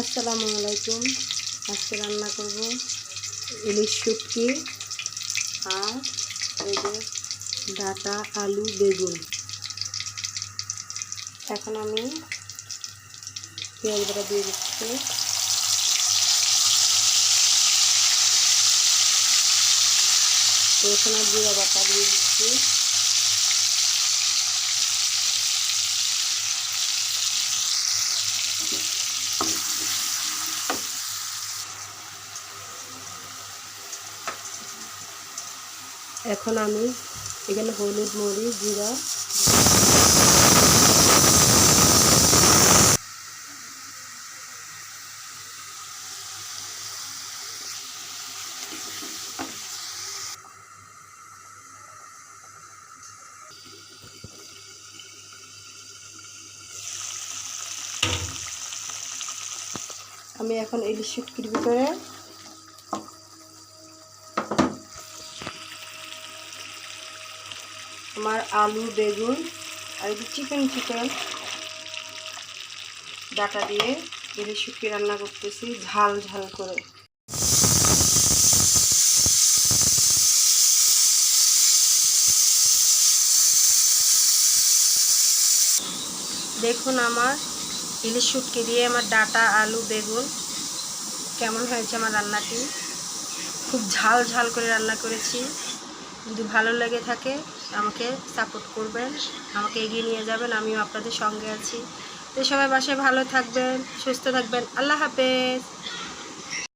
আসসালামু আলাইকুম। আজকে রান্না করব ইলিশ শুটকি আর এই যে ডাটা আলু বেগুন। এখন আমি পেঁয়াজ বাটা দিয়ে দিচ্ছি। রসুন আর জিরা বাটা দিয়ে দিচ্ছি। এখন আমি এখানে হলুদ মরিচ জিরা। আমি এখন ইলিশ শুটকির ভিতরে আমার আলু, বেগুন আর একটু চিকেন চিকেন ডাটা দিয়ে ইলিশ শুটকি রান্না করতেছি, ঝাল ঝাল করে। দেখুন আমার ইলিশ শুটকি দিয়ে আমার ডাটা, আলু, বেগুন কেমন হয়েছে আমার রান্নাটি। খুব ঝাল ঝাল করে রান্না করেছি। যদি ভালো লেগে থাকে, আমাকে সাপোর্ট করবেন, আমাকে এগিয়ে নিয়ে যাবেন, আমিও আপনাদের সঙ্গে আছি। তো সবাই বাসায় ভালো থাকবেন, সুস্থ থাকবেন। আল্লাহ হাফেজ।